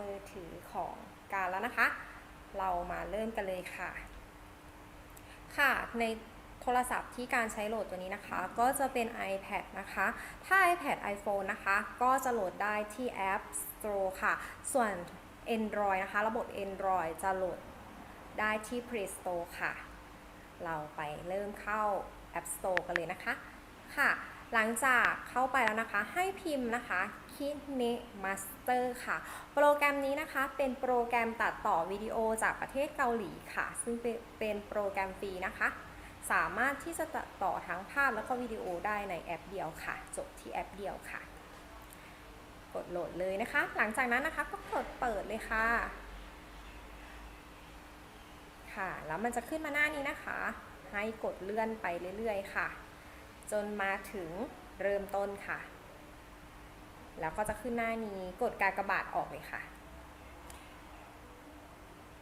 มือถือของการแล้วนะคะ เรามาเริ่มกันเลยค่ะ ค่ะ ในโทรศัพท์ที่การใช้โหลดตัวนี้นะคะ ก็จะเป็น iPad นะคะ ถ้า iPad iPhone นะคะ ก็จะโหลดได้ที่ App Store ค่ะ ส่วน Android นะคะ ระบบ Android จะโหลดได้ที่ Play Store ค่ะ เราไปเริ่มเข้า App Store กันเลยนะคะ ค่ะ หลังจากเข้าไปแล้วนะคะ ให้พิมพ์นะคะ Kine Master ค่ะ โปรแกรมนี้นะคะเป็นโปรแกรมตัดต่อวิดีโอจากประเทศเกาหลีค่ะ ซึ่งเป็นโปรแกรมฟรีนะคะ สามารถที่จะตัดต่อทั้งภาพแล้วก็วิดีโอได้ในแอปเดียวค่ะ จบที่แอปเดียวค่ะ กดโหลดเลยนะคะ หลังจากนั้นนะคะก็กดเปิดเลยค่ะค่ะ แล้วมันจะขึ้นมาหน้านี้นะคะ ให้กดเลื่อนไปเรื่อยๆ ค่ะ จนมาถึงเริ่มต้นค่ะ แล้วก็จะขึ้นหน้านี้กดการกระบาทออกเลยค่ะ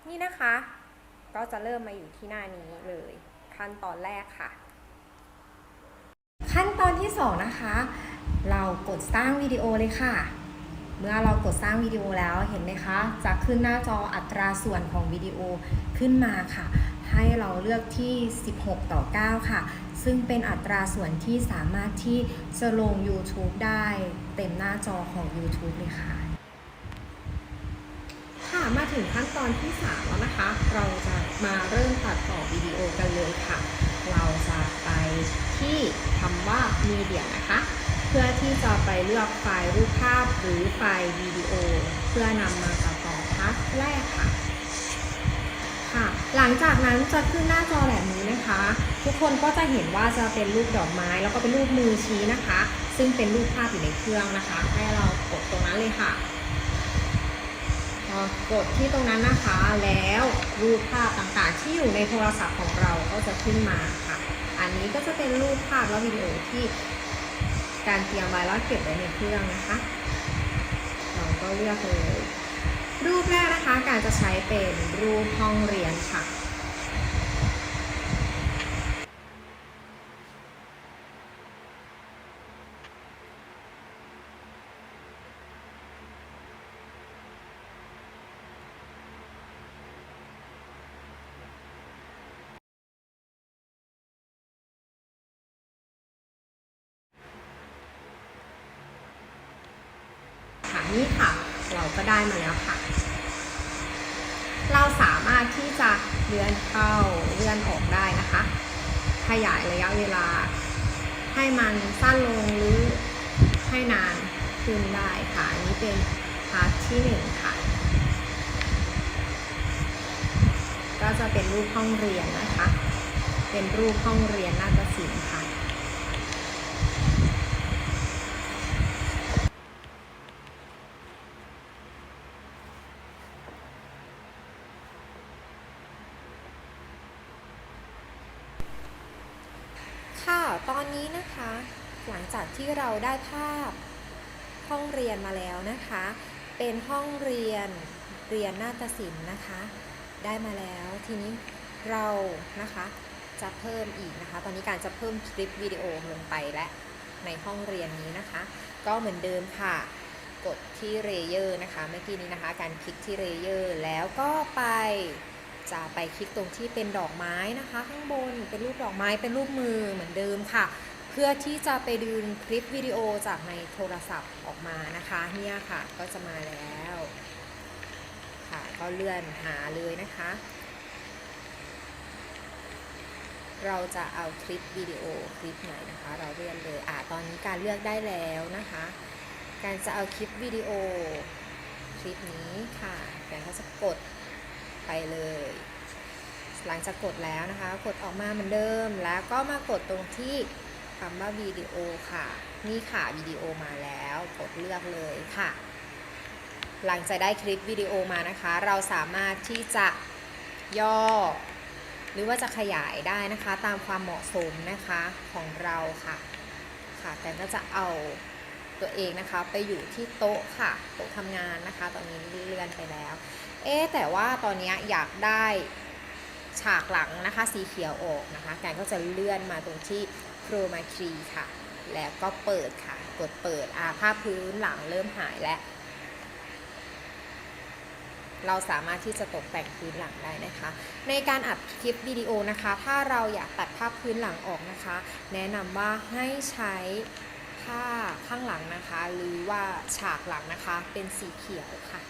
นี่นะคะ ก็จะเริ่มมาอยู่ที่หน้านี้เลย ขั้นตอนแรกค่ะ ขั้นตอนที่สองนะคะ เรากดสร้างวิดีโอเลยค่ะ เมื่อเรากดสร้างวิดีโอแล้วเห็นไหมคะ จะขึ้นหน้าจออัตราส่วนของวิดีโอขึ้นมาค่ะ ให้เราเลือกที่ 16 ต่อ 9 ค่ะ ซึ่งเป็นอัตราส่วนที่สามารถที่จะลง YouTube ได้เต็มหน้าจอของ YouTube เลยค่ะ ค่ะมาถึงขั้นตอนที่ 3 แล้วนะคะ เราจะมาเริ่มตัดต่อวิดีโอกันเลยค่ะ เราจะไปที่คำว่า Media นะคะเพื่อที่จะไปเลือกไฟล์รูปภาพหรือไฟล์วิดีโอ เพื่อนำมาตัดต่อพาร์ทแรกค่ะ หลังจากนั้นจะขึ้นหน้าจอแบบนี้นะคะ ทุกคนก็จะเห็นว่าจะเป็นรูปดอกไม้ แล้วก็เป็นรูปมือชี้นะคะ ซึ่งเป็นรูปภาพอยู่ในเครื่องนะคะ ให้เรากดตรงนั้นเลยค่ะกดที่ตรงนั้นนะคะแล้วรูปภาพต่างๆ ที่อยู่ในโทรศัพท์ของเราก็จะขึ้นมาค่ะ อันนี้ก็จะเป็นรูปภาพและวิดีโอที่การเตรียมไว้แล้วเก็บไว้ในเครื่องนะคะ เราก็เลือกเลย รูปแรกนะคะการจะใช้เป็นรูปห้องเรียนี่ค่ะ เราก็ได้มาแล้วค่ะ เราสามารถที่จะเลื่อนเข้าเลื่อนออกได้นะคะ ขยายระยะเวลา ให้มันสั้นลงหรือให้นานขึ้นได้ค่ะ อันนี้เป็นพาร์ทที่หนึ่งค่ะ ก็ จะเป็นรูปห้องเรียนนะคะ เป็นรูปห้องเรียนนาฏศิลป์ค่ะ ค่ะ ตอนนี้นะคะ หลังจากที่เราได้ภาพห้องเรียนมาแล้วนะคะ เป็นห้องเรียนเรียนนาฏศิลป์นะคะ ได้มาแล้ว ทีนี้เรานะคะจะเพิ่มอีกนะคะ ตอนนี้การจะเพิ่มคลิปวิดีโอลงไปและในห้องเรียนนี้นะคะ ก็เหมือนเดิมค่ะ กดที่เรเยอร์นะคะเมื่อกี้นี้นะคะ การคลิกที่เรเยอร์แล้วก็ไปจะไปคลิกตรงที่เป็นดอกไม้นะคะ ข้างบนเป็นรูปดอกไม้เป็นรูปมือเหมือนเดิมค่ะ เพื่อที่จะไปดึงคลิปวิดีโอจากในโทรศัพท์ออกมานะคะเนี่ยค่ะก็จะมาแล้ว ก็เลื่อนหาเลยนะคะ เราจะเอาคลิปวิดีโอคลิปไหนนะคะ เราเลื่อนเลยอ่าตอนนี้การเลือกได้แล้วนะคะ การจะเอาคลิปวิดีโอคลิปนี้ค่ะการก็จะกดไปเลย หลังจากกดแล้วนะคะ กดออกมาเหมือนเดิม แล้วก็มากดตรงที่คำว่าวิดีโอค่ะ นี่ค่ะวิดีโอมาแล้ว กดเลือกเลยค่ะ หลังจากได้คลิปวิดีโอมานะคะ เราสามารถที่จะย่อ หรือว่าจะขยายได้นะคะตามความเหมาะสมนะคะของเราค่ะค่ะแต่ก็จะเอาตัวเองนะคะไปอยู่ที่โต๊ะค่ะโต๊ะทำงานนะคะ ตอนนี้เลื่อนไปแล้ว เอ๊แต่ว่าตอนนี้อยากได้ฉากหลังนะคะสีเขียวออกนะคะแการก็จะเลื่อนมาตรงที่ Chroma Key ค่ะ แล้วก็เปิดค่ะกกดเปิดอ่าภาพพื้นหลังเริ่มหายแล้ว เราสามารถที่จะตกแต่งพื้นหลังได้นะคะ ในการอัดคลิปวิดีโอนะคะ ถ้าเราอยากตัดภาพพื้นหลังออกนะคะ แนะนำว่าให้ใช้ผ้าข้างหลังนะคะ หรือว่าฉากหลังนะคะ เป็นสีเขียวค่ะ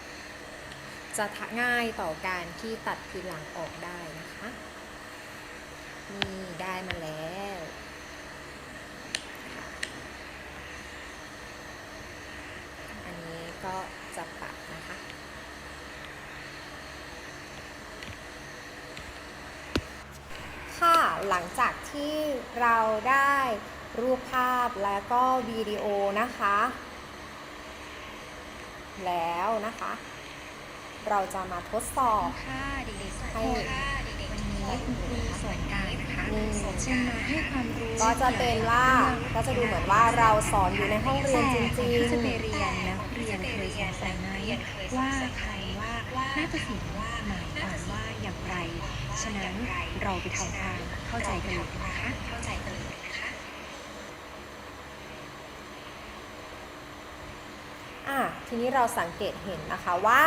จะง่ายต่อการที่ตัดพื้นหลังออกได้นะคะนี่ได้มาแล้วอันนี้ก็จะปัดนะคะ ค่ะ หลังจากที่เราได้รูปภาพและก็วิดีโอนะคะ แล้วนะคะ เราจะมาทดสอบค่ะเด็กๆทุกให้คนวันนี้คุณครูสอนการนะคะอืมจะมาให้ความรู้ก็จะเป็นว่าก็จะดูเหมือนว่าเราสอนอยู่ในห้องเรียนจริงแต่ที่จะไปๆเรียนนักเรียนเคยสงสัยไหมว่าคำว่านาฏศิลป์หมายความว่าอย่างไร ฉะนั้นเราไปทำความเข้าใจกันเลยนะคะเข้าใจกันเลยนะคะอะทีนี้เราสังเกตเห็นนะคะว่า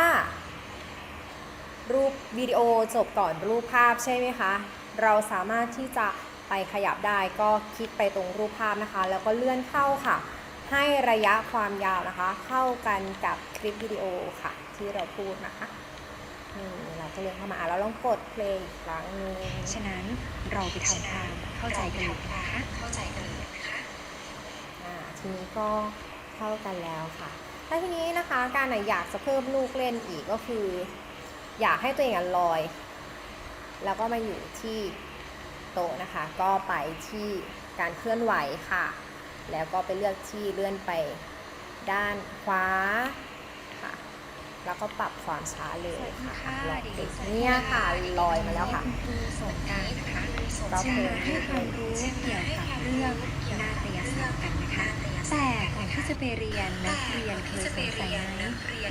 รูปวิดีโอจบก่อนรูปภาพใช่ไหมคะ เราสามารถที่จะไปขยับได้ก็คลิกไปตรงรูปภาพนะคะ แล้วก็เลื่อนเข้าค่ะ ให้ระยะความยาวนะคะ เข้ากันกับคลิปวิดีโอค่ะ ที่เราพูดนะคะนี่เราก็เลื่อนเข้ามาแล้วลองกดเพลงอีกครั้งหนึงฉะนั้นเราไปทำความเข้าใจกันเลยนะคะเข้าใจกันเลยนะคะอ่าทีนี้ก็เท่ากันแล้วค่ะถ้าทีนี้นะคะการอยากจะเพิ่มลูกเล่นอีกก็คือ อยากให้ตัวเองอะลอย แล้วก็มาอยู่ที่โต๊ะนะคะ ก็ไปที่การเคลื่อนไหวค่ะ แล้วก็ไปเลือกที่เลื่อนไปด้านขวา แล้วก็ปรับความช้าเลยค่ะลองดูเนี่ยค่ะลอยมาแล้วค่ะณครูสอนการนะคะก็จะคือมาให้ความรู้เกี่ยวกับเรื่องนาฏยศาสตร์กันนะคะแต่ก่อนที่จะไปเรียนนักเรียนเคยสงสัยไหม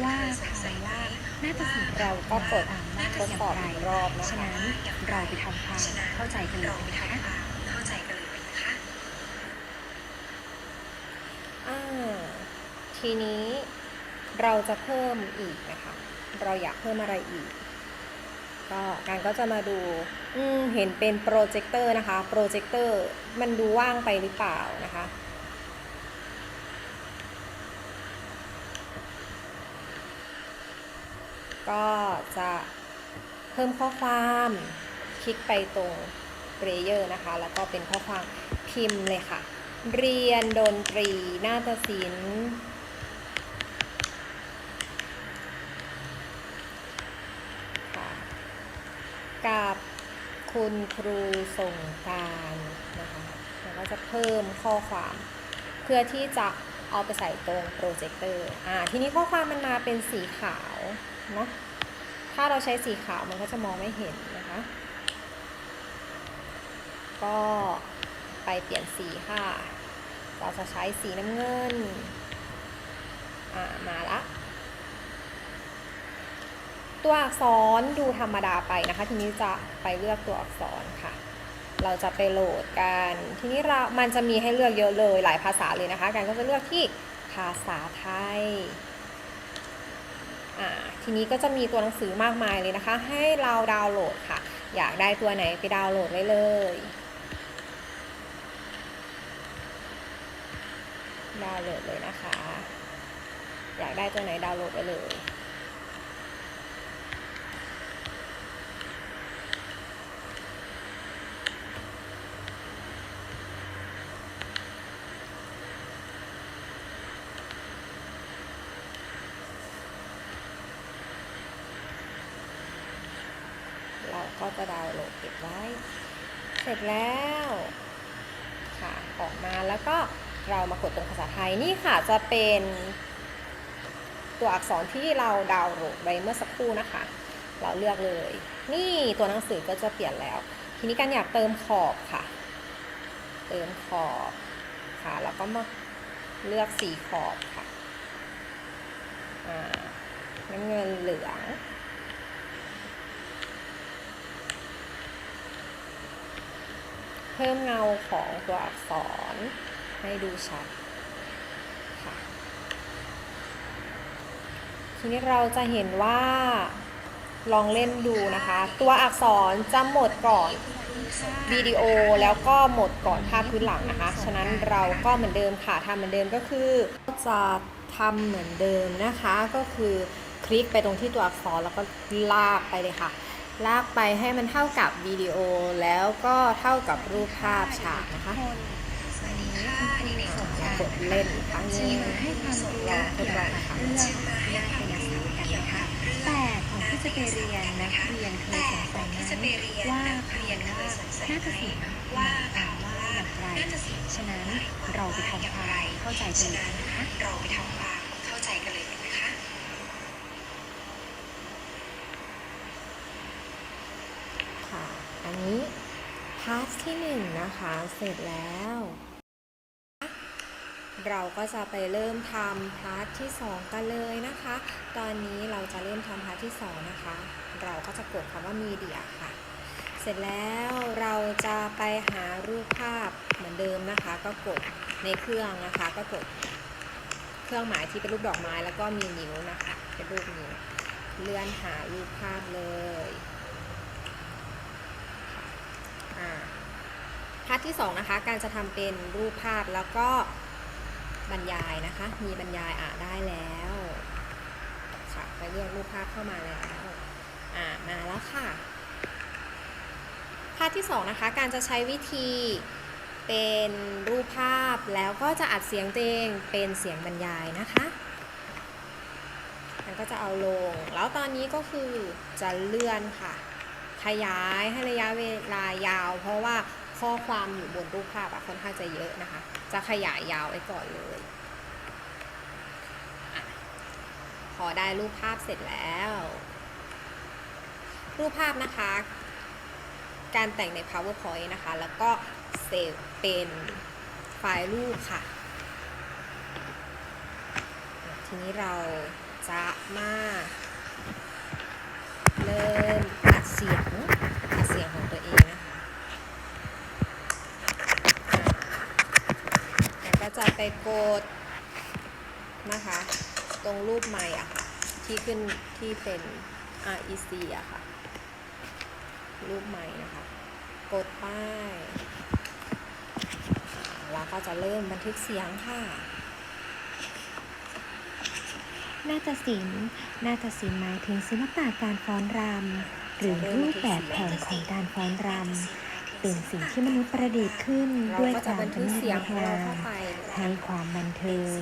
ว่าคำว่านาฏศิลป์เราก็กดว่าทดสอบอีกรอบนะฉะคะนั้นเราไปทำความเข้าใจกันเลยนะคะเข้าใจกันเลยนะคะอ่าทีนี้ เราจะเพิ่มอีกนะคะ เราอยากเพิ่มอะไรอีก ก็การก็จะมาดูเห็นเป็นโปรเจคเตอร์นะคะ โปรเจคเตอร์มันดูว่างไปหรือเปล่านะคะก็จะเพิ่มข้อความคลิกไปตรงเ l เยอร์นะคะ แล้วก็เป็นข้อความพิมพ์เลยค่ะ เรียนดนตรีนาฏศิลป์ค่ะกับ คุณครูส่งการนะคะแล้วก็จะเพิ่มข้อความ เพื่อที่จะเอาไปใส่ตรงโปรเจคเตอร์อ่าทีนี้ข้อความมันมาเป็นสีขาวเนาะถ้าเราใช้สีขาวมันก็จะมองไม่เห็นนะคะ ก็ไปเปลี่ยนสีค่ะ เราจะใช้สีน้ำเงิน อ่า มาละ ตัวอักษรดูธรรมดาไปนะคะ ทีนี้จะไปเลือกตัวอักษรค่ะ เราจะไปโหลดกัน ทีนี้เรามันจะมีให้เลือกเยอะเลยหลายภาษาเลยนะคะการก็จะเลือกที่ภาษาไทยอ่าทีนี้ก็จะมีตัวหนังสือมากมายเลยนะคะ ให้เราดาวน์โหลดค่ะ อยากได้ตัวไหนไปดาวน์โหลดไว้เลย ดาวน์โหลดเลยนะคะ อยากได้ตัวไหนดาวน์โหลดไปเลย เราก็จะดาวน์โหลดเก็บไว้ เสร็จแล้วค่ะออกมาแล้วก็เรามากดตรงภาษาไทยนี่ค่ะจะเป็นตัวอักษรที่เราดาวน์โหลดไว้เมื่อสักครู่นะคะ เราเลือกเลย นี่ตัวหนังสือก็จะเปลี่ยนแล้ว ทีนี้การอยากเติมขอบค่ะ เติมขอบค่ะแล้วก็มาเลือกสีขอบค่ะน้ำเงินเหลือง เพิ่มเงาของตัวอักษรให้ดูชัดค่ะ ทีนี้เราจะเห็นว่าลองเล่นดูนะคะ ตัวอักษรจะหมดก่อนวิดีโอแล้วก็หมดก่อนภาพพื้นหลังนะคะ ฉะนั้นเราก็เหมือนเดิมค่ะทำเหมือนเดิมก็คือจะทำเหมือนเดิมนะคะ ก็คือคลิกไปตรงที่ตัวอักษรแล้วก็ลากไปเลยค่ะ ลากไปให้มันเท่ากับวิดีโอแล้วก็เท่ากับรูปภาพฉากนะคะคนวันนี้คุณครูสงการกดเล่นอีกครั้งนึงมาให้ความรู้ลองทดลองนะคะเรื่องนาฏยศาสตร์กันะคะแต่ก่อนที่จะไปเรียนนักเรียนเคยสงสัยไหมว่าคำว่าน่าฏศิลป์หมาความว่าอย่างไร ฉะนั้นเราไปทำความเข้าใจกันเลยนะคะ เราไปทำความเข้าใจกันเลยนะคะ ค่ะ อั นี้พาร์ทที่หนึ่งนะคะเสร็จแล้ว เราก็จะไปเริ่มทำพาร์ทที่ 2 กันเลยนะคะ ตอนนี้เราจะเริ่มทำพาร์ทที่ 2 นะคะ เราก็จะกดคำว่ามีเดียค่ะ เสร็จแล้วเราจะไปหารูปภาพเหมือนเดิมนะคะ ก็กดในเครื่องนะคะ ก็กดเครื่องหมายที่เป็นรูปดอกไม้แล้วก็มีนิ้วนะคะ เป็นรูปนิ้วเลื่อนหารูปภาพเลย พาร์ทที่สองนะคะการจะทำเป็นรูปภาพแล้วก็บรรยายนะคะ มีบรรยายอ่าได้แล้วค่ะไปเลือกรูปภาพเข้ามาแล้วอ่ามาแล้วค่ะพาร์ทที่สองนะคะการจะใช้วิธีเป็นรูปภาพแล้วก็จะอัดเสียงตัวเองเป็นเสียงบรรยายนะคะมันก็จะเอาลง แล้วตอนนี้ก็คือจะเลื่อนค่ะ ขยายให้ระยะเวลายาว เพราะว่าข้อความอยู่บนรูปภาพอะค่อนข้างจะเยอะนะคะ จะขยายยาวไว้ก่อนเลยอพอได้รูปภาพเสร็จแล้ว รูปภาพนะคะ การแต่งใน powerpoint นะคะ แล้วก็เซฟเป็นไฟล์รูปค่ะ ทีนี้เราจะมาเริ่ม สียงอัดเสียงของตัวเองนะคะแล้วก็จะไปกดนะคะ ตรงรูปไม้อะค่ะ ที่ขึ้นที่เป็น REC อะค่ะ รูปไม้นะคะ กดป้ายแล้วก็จะเริ่มบันทึกเสียงค่ะนาฏศิลป์นาฏศิลป์หมายถึงศิลปะการฟ้อนรำ หรือรูปแบบแผนของการฟ้อนรำเป็นสิ่งที่มนุษย์ประดิษฐ์ขึ้นด้วยก็คจะวามบันปทึระกณีตเสียงงดของามให้ความบันเทิง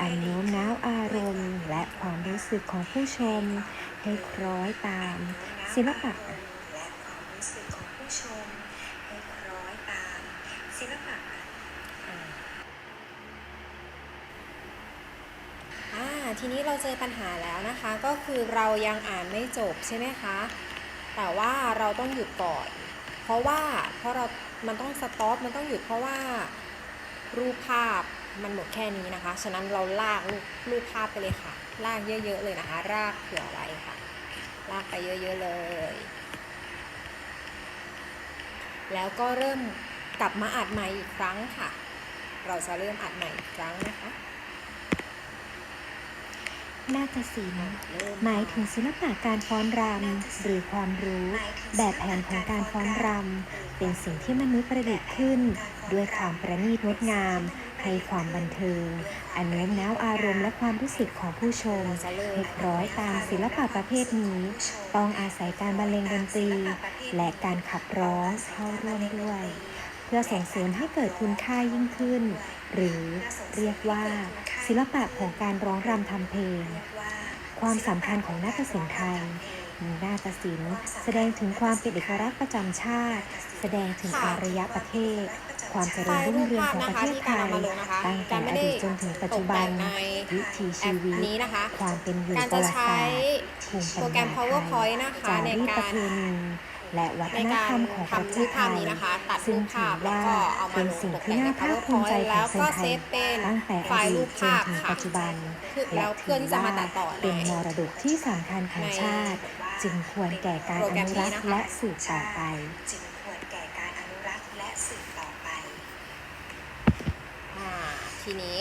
อันโน้มน้าวอารมณ์ และความรู้สึกของผู้ชม ให้คล้อยตาม ศิลปะและความรู้สึกของผู้ชมให้คล้อยตามศิลปะอ่าทีนี้เราเจอปัญหาแล้วนะคะ ก็คือเรายังอ่านไม่จบใช่ไหมคะ แต่ว่าเราต้องหยุดก่อนเพราะว่าเพราะเรา มันต้องสต็อป มันต้องหยุดเพราะว่ารูปภาพมันหมดแค่นี้นะคะ ฉะนั้นเราลากรูปรูปภาพไปเลยค่ะ ลากเยอะ ๆ เลยนะคะ ลากเผื่อไว้ค่ะ ลากไปเยอะ ๆ เลย แล้วก็เริ่มกลับมาอัดใหม่อีกครั้งค่ะ เราจะเริ่มอัดใหม่อีกครั้งนะคะ นาฏศิลป์หมายถึงศิลปะการฟ้อนรำหรือความรู้ แบบแผนของการฟ้อนรำเป็นสิ่งที่มนุษย์ประดิษฐ์ขึ้น ด้วยความประณีตงดงามให้ความบันเทิง อันโน้มน้าวอารมณ์และความรู้สึกของผู้ชมเราจะเริ่มให้คล้อยตามศิลปะประเภทนี้ ต้องอาศัยการบรรเลงดนตรี และการขับร้องเข้าร่วมด้วย พื่อส่งเสริมให้เกิดคุณค่ายิ่งขึ้น หรือเรียกว่า ศิลปะของการร้องรำทำเพลง ความสำคัญของนาฏศิลป์ไทยมีนาฏศิลป์แสดงถึงความเป็นเอกลักษณ์ประจำชาติ แสดงถึงอารยประเทศ ความเจริญรุ่งเรืองของประเทศไทยตั้งแต่อดีตจนถึงปัจจุบันวิถีแอชีปวิตนี้นะคะความเป็นอยู่การปจะระวัติใช้ศาสตร์ภูมิปัญโปรแกรญามไท PowerPoint ยนะคะจาในรีตกาประรเพณี และวัฒในนการธรรมของประเททำรูศปไทภาพยนี้นะคะตัดซึ่รูงปถืภาอพแล้วว่าก็เอามาเป็นลงสิ่งตกที่แต่งในน่าภาคภูมิใจ PowerPoint ขแล้องวคนก็ไทเซยฟเป็นตั้งแต่ไฟอล์ดีรูตปจนภาพถึงค่ะปัจจุบันคือและแล้วเพื่ถืออที่จะว่ามาตัดต่อเป็นในมรดกที่สำคัญของชาติ จึงควรแก่การโปรอแกรมนุนี้รักษ์นะคะและสืบต่อไปจึงควรแก่การอนุรักษ์และสืบต่อไปอ่าทีนี้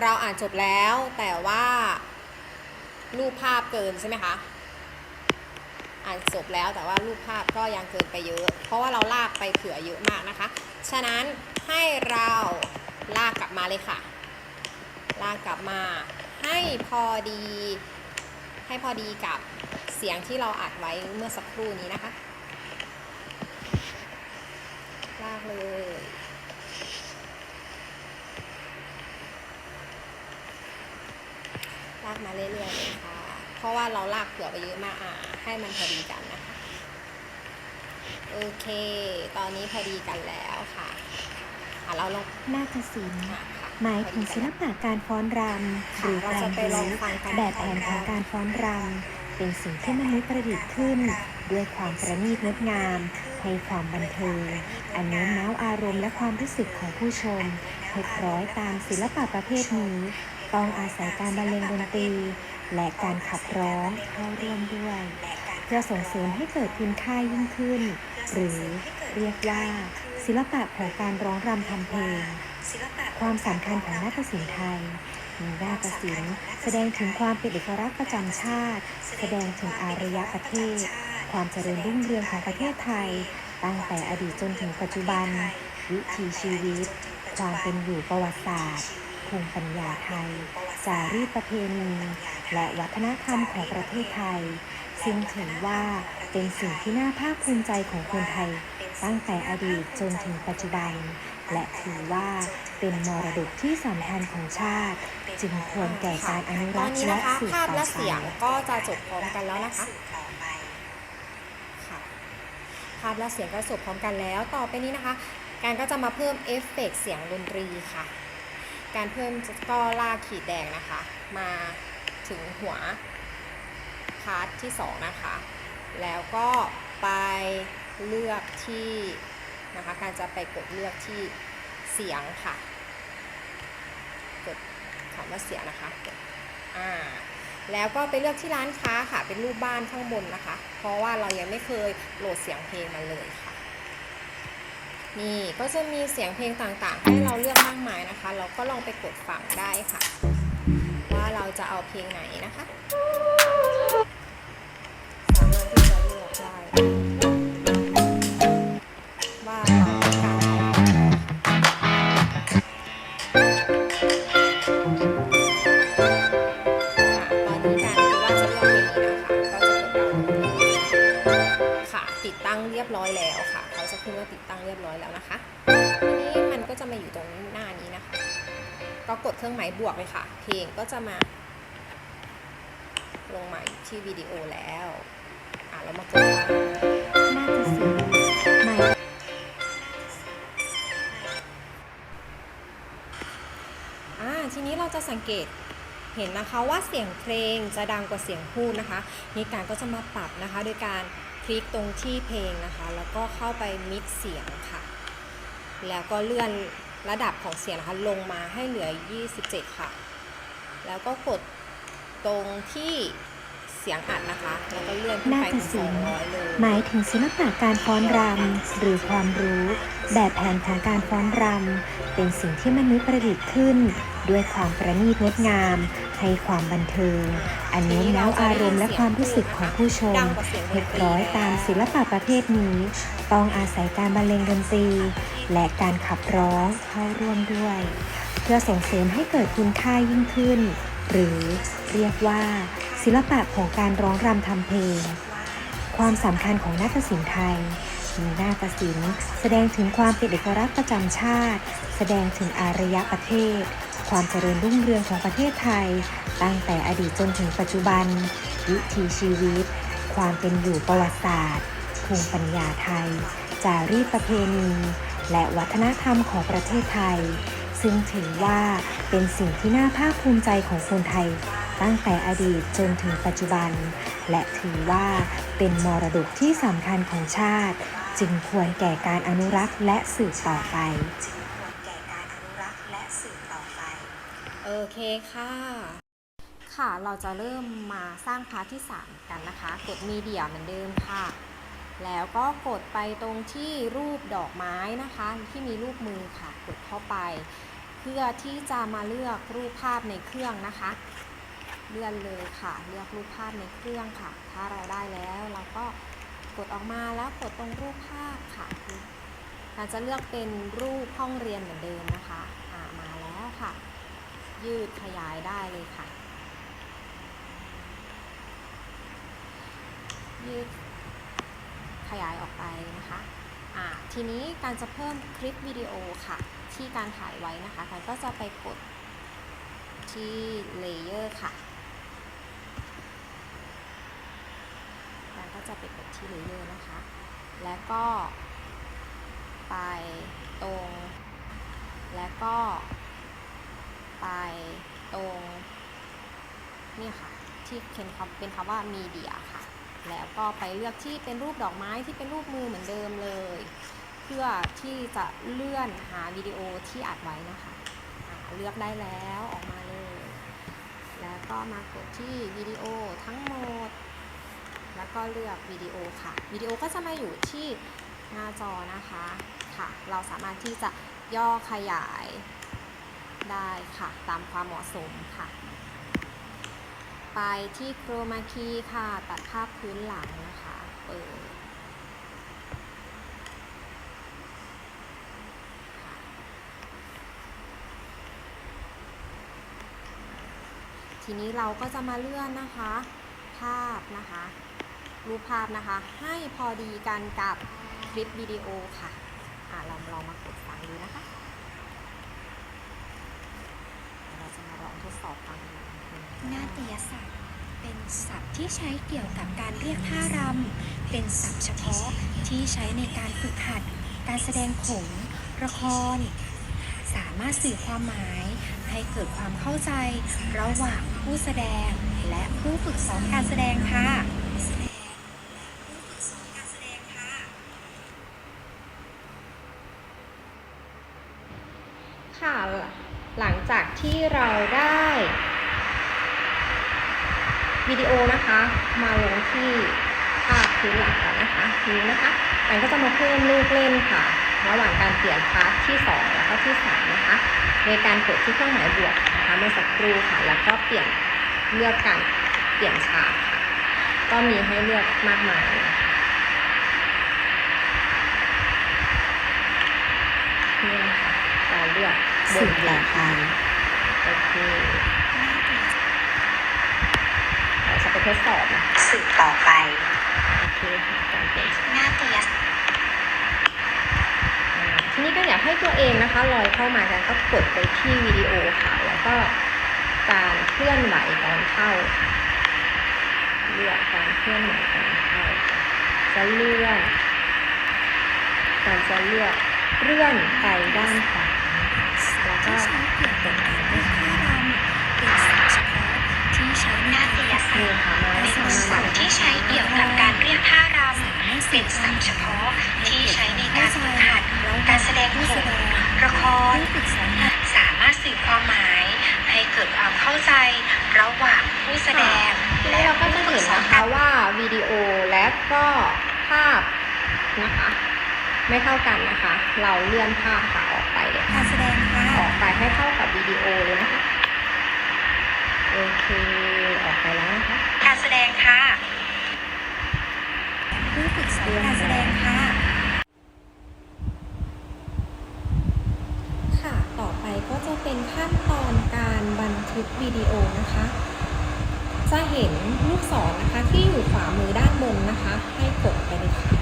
เราอ่านจบแล้วแต่ว่ารูปภาพเกินใช่ไหมคะ อ่านจบแล้วแต่ว่ารูปภาพก็ยังเกินไปเยอะ เพราะว่าเราลากไปเผื่อเยอะมากนะคะ ฉะนั้นให้เราลากกลับมาเลยค่ะ ลากกลับมาให้พอดี ให้พอดีกับเสียงที่เราอัดไว้เมื่อสักครู่นี้นะคะ ลากเลยลากมาเรื่อยๆ เลยค่ะเพราะว่าเราลากเผื่อไปเยอะมากอะให้มันพอดีกันนะคะโอเค ตอนนี้พอดีกันแล้วค่ะอะเราลองนาฏศิลป์อะค่ะหมายถึงศิลปะการฟ้อนรำหรือเรากาจะรไปลองฟังกันแบบแผนของการฟ้อนรำเป็นสิ่งที่มนุษย์ประดิษฐ์ขึ้น ด้วยความประณีตงดงาม ให้ความบันเทิงอันโน้มน้าวอารมณ์และความรู้สึกของผู้ชมให้คล้อยตามศิลปะประเภทนี้ ต้องอาศัยการบรรเลงดนตรี และการขับร้องเข้าร่วมด้วย เพื่อส่งเสริมให้เกิดคุณค่ายิ่งขึ้น หรือเรียกว่า ศิลปะของการร้องรำทำเพลง ความสำคัญของนาฏศิลป์ไทยมีนาฏศิลป์แสดงถึงความเป็นเอกลักษณ์ประจำชาติ แสดงถึงอารยประเทศ ความเจริญรุ่งเรืองของประเทศไทย ตั้งแต่อดีตจนถึงปัจจุบัน วิถีชีวิต ความเป็นอยู่ประวัติศาสตร์ภูมิปัญญาไทย จารีตประเพณีและวัฒนธรรมของประเทศไทย ซึ่งถือว่าเป็นสิ่งที่น่าภาคภูมิใจของคนไทย ตั้งแต่อดีตจนถึงปัจจุบัน และถือว่าเป็นมรดกที่สำคัญของชาติ จึงควรแก่การอนุตรัอกนษ์นี้และนะคะสืบภาพต่อและไป เสียงก็จะจบพร้อมกันแล้วนะคะค่ะภาพและเสียงก็จบพร้อมกันแล้ว ต่อไปนี้นะคะ การก็จะมาเพิ่มเอฟเฟกต์เสียงดนตรีค่ะ การเพิ่มก็ลากขีดแดงนะคะ มาถึงหัวพาร์ทที่ 2 นะคะ แล้วก็ไปเลือกที่นะคะ การจะไปกดเลือกที่เสียงค่ะ กดคำว่าเสียงนะคะกดอ่าแล้วก็ไปเลือกที่ร้านค้าค่ะ เป็นรูปบ้านข้างบนนะคะ เพราะว่าเรายังไม่เคยโหลดเสียงเพลงมาเลยค่ะ นี่ก็จะมีเสียงเพลงต่างๆ ให้เราเลือกมากมายนะคะ เราก็ลองไปกดฟังได้ค่ะ ว่าเราจะเอาเพลงไหนนะคะ เขาจะขึ้นว่าติดตั้งเรียบร้อยแล้วนะคะทีนี้มันก็จะมาอยู่ตรงหน้านี้นะคะ ก็กดเครื่องหมายบวกเลยค่ะ เพลงก็จะมา ลงมาอยู่ที่วิดีโอแล้วอะเรามากดว่านาฏศิลป์หมายอ่าทีนี้เราจะสังเกตเห็นนะคะว่าเสียงเพลงจะดังกว่าเสียงพูดนะคะนี่การก็จะมาปรับนะคะ โดยการ ลิกตรงที่เพลงนะคะ แล้วก็เข้าไปมิกเสียงค่ะ แล้วก็เลื่อนระดับของเสียงนะคะลงมาให้เหลือ 27 ค่ะ แล้วก็กดตรงที่ เสียงอัดนะคะ แล้วก็เลื่อนขึ้นนาไปฏถึงศิลป์200เลย หมายถึงศิลปะการฟ้อนรำหรือความรู้ แบบแผนของการฟ้อนรำเป็นสิ่งที่มนุษย์ประดิษฐ์ขึ้น ด้วยความประณีตงดงาม ให้ความบันเทิง อันโน้มน้าวอารมณ์และความรู้สึกของผู้ชม ดังกว่าเสียงดให้นคตรีล้อยตามศิลปะประเภทนี้ ต้องอาศัยการบรรเลงดนตรี และการขับร้องเข้าร่วมด้วย เพื่อส่งเสริมให้เกิดคุณค่ายิ่งขึ้น หรือ เรียกว่าศิลปะของการร้องรำทำเพลง ความสำคัญของนาฏศิลป์ไทยมีนาฏศิลป์แสดงถึงความเป็นเอกลักษณ์ประจำชาติ แสดงถึงอารยประเทศ ความเจริญรุ่งเรืองของประเทศไทย ตั้งแต่อดีตจนถึงปัจจุบัน วิถีชีวิต ความเป็นอยู่ประวัติศาสตร์ ภูมิปัญญาไทย จารีตประเพณี และวัฒนธรรมของประเทศไทย ซึ่งถือว่าเป็นสิ่งที่น่าภาคภูมิใจของคนไทย ตั้งแต่อดีตจนถึงปัจจุบัน และถือว่าเป็นมรดกที่สำคัญของชาติ จึงควรแก่การอนุรักษ์และสืบต่อไปโอเคค่ะ ค่ะเราจะเริ่มมาสร้างพาร์ทที่ 3 กันนะคะ กดมีเดียเหมือนเดิมค่ะ แล้วก็กดไปตรงที่รูปดอกไม้นะคะ ที่มีรูปมือค่ะ กดเข้าไป เพื่อที่จะมาเลือกรูปภาพในเครื่องนะคะ เลื่อนเลยค่ะ เลือกรูปภาพในเครื่องค่ะ ถ้าเราได้แล้วเราก็กดออกมาแล้วกดตรงรูปภาพค่ะการจะเลือกเป็นรูปห้องเรียนเหมือนเดิมนะคะอ่ามาแล้วค่ะ ยืดขยายได้เลยค่ะ ยืดขยายออกไปนะคะอ่าทีนี้การจะเพิ่มคลิปวิดีโอค่ะ ที่การถ่ายไว้นะคะการก็จะไปกดที่เลเยอร์ค่ะการก็ จะไปกดที่เลเยอร์นะคะ แล้วก็ ไปตรง แล้วก็ ไปตรงนี่ค่ะ ที่เป็นคำเป็นคำว่ามีเดียค่ะ แล้วก็ไปเลือกที่เป็นรูปดอกไม้ที่เป็นรูปมือเหมือนเดิมเลย เพื่อที่จะเลื่อนหาวิดีโอที่อัดไว้นะคะอ่าเลือกได้แล้วออกมาเลย แล้วก็มากดที่วิดีโอทั้งหมด แล้วก็เลือกวิดีโอค่ะ วิดีโอก็จะมาอยู่ที่หน้าจอนะคะค่ะ เราสามารถที่จะย่อขยายได้ค่ะ ตามความเหมาะสมค่ะ ไปที่โครมาคีค่ะ ตัดภาพพื้นหลังนะคะ เปิดทีนี้เราก็จะมาเลื่อนนะคะ ภาพนะคะ รูปภาพนะคะ ให้พอดีกันกับคลิปวิดีโอค่ะอ่าเราลองมากดฟังดูนะคะเราจะมาลองทดสอบฟังนาฏยศาสตร์เป็นศัพท์ที่ใช้เกี่ยวกับการเรียกท่ารำ เป็นศัพท์เฉพาะที่ใช้ในการฝึกหัด การแสดงโขนละคร สามารถสื่อความหมาย ให้เกิดความเข้าใจ ระหว่างผู้แสดง และผู้ฝึกซ้อมการแสดงค่ะ หลังจากที่เราได้วิ ดีโอนะคะ มาลงที่ภาพพื้นหลังแล้วนะคะนี้นะคะมันก็จะมาเพิ่มลูกเล่นค่ะ ระหว่างการเปลี่ยนพาร์ทที่ 2 แล้วก็ที่3นะคะในการกดที่เครื่องหมายบวกนะคะเมื่อสักครู่ค่ะ แล้วก็เปลี่ยนเลือกการเปลี่ยนฉากค่ะ ก็มีให้เลือกมากมายนะคะนี่นะคะเราเลือกบสิ่นงเวต่อไปทีโอเคเรา จะไปทดสอบนะสื่อต่อไปโอเคค่ะการเปลี่ยนฉากนาฏยศาสตร์อ่าทีนี้ก็อยากให้ตัวเองนะคะลอยเข้ามากันก็กดไปที่วิดีโอค่ะ แล้วก็การเคลื่อนไหวตอนเข้าค่ะเลือกการเคลื่อนไหวตอนเข้าค่ะจะเลื่อนการจะเลือกเลื่อนไปด้านขวาแล้วก็ที่ใช้เกี่ย เป็นสาศัพมารถท์ที่ใช้เกี่ยวกับการเรียกท่ารำเป็นศัพท์เฉพาะที่ใช้ในการฝึกหัดการแสดงโขนละครสามารถสื่อความหมาย ให้เกิดความเข้าใจระหว่างผู้แสดง และนี้เราก็จะฝึเห็กนซ้อนะคะกาว่าวิดีโอและก็ภาพนะคะ ไม่เท่ากันนะคะ เราเลื่อนภาพค่ะออกไปเลยการแสดงค่ะออกไปให้เข้ากับวิดีโอเลยนะคะโอเค ค่ะผู้ฝึกสอนการแสดงค่ะ ค่ะ ต่อไปก็จะเป็นขั้นตอนการบันทึกวิดีโอนะคะ จะเห็นลูกศรนะคะที่อยู่ขวามือด้านบนนะคะ ให้กดไปเลยค่ะ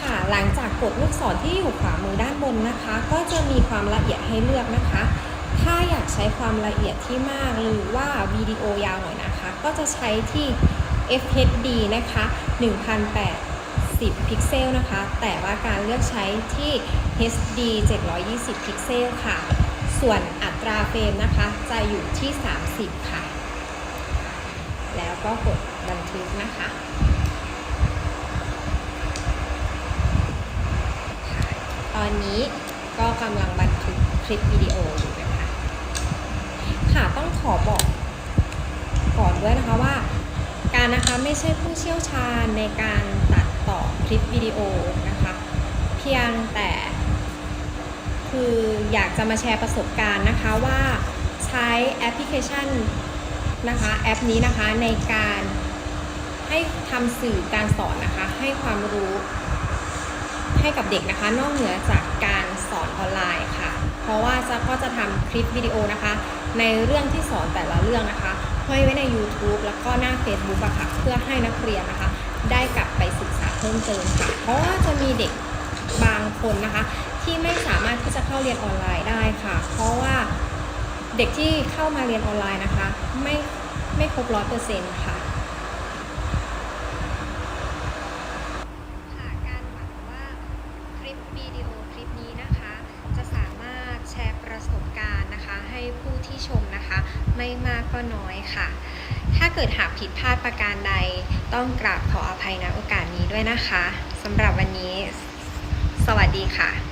ค่ะ หลังจากกดลูกศรที่อยู่ขวามือด้านบนนะคะ ก็จะมีความละเอียดให้เลือกนะคะ ถ้าอยากใช้ความละเอียดที่มากหรือว่าวิดีโอยาวหน่อยนะคะ ก็จะใช้ที่ FHD นะคะ 1080 พิกเซลนะคะ แต่ว่าการเลือกใช้ที่ HD 720 พิกเซลค่ะ ส่วนอัตราเฟรมนะคะ จะอยู่ที่ 30 ค่ะ แล้วก็กดบันทึกนะคะตอนนี้ก็กำลังบันทึกคลิปวิดีโออยู่ ค่ะต้องขอบอกก่อนด้วยนะคะว่า การนะคะไม่ใช่ผู้เชี่ยวชาญในการตัดต่อคลิปวิดีโอนะคะเพียงแต่คืออยากจะมาแชร์ประสบการณ์นะคะว่าใช้แอปพลิเคชันนะคะแอปนี้นะคะในการให้ทำสื่อการสอนนะคะให้ความรู้ให้กับเด็กนะคะ นอกเหนือจากการสอนออนไลน์ค่ะ เพราะว่าจะก็จะทำคลิปวิดีโอนะคะ ในเรื่องที่สอนแต่ละเรื่องนะคะห้อยไว้ใน YouTube แล้วก็หน้า Facebook อะค่ะเพื่อให้นักเรียนนะคะ ได้กลับไปศึกษาเพิ่มเติมค่ะ เพราะว่าจะมีเด็กบางคนนะคะ ที่ไม่สามารถที่จะเข้าเรียนออนไลน์ได้ค่ะ เพราะว่าเด็กที่เข้ามาเรียนออนไลน์นะคะ ไม่ไม่ครบร้อยเปอร์เซ็นต์ค่ะค่ะการหวังว่าคลิปวิดีโอคลิปนี้นะคะ จะสามารถแชร์ประสบการณ์นะคะ ให้ผู้ที่ชมนะคะ ไม่มาก ก็น้อยค่ะ ถ้าเกิดหากผิดพลาดประการใด ต้องกราบขออภัยณโอกาสนี้ด้วยนะคะสำหรับวันนี้ สวัสดีค่ะ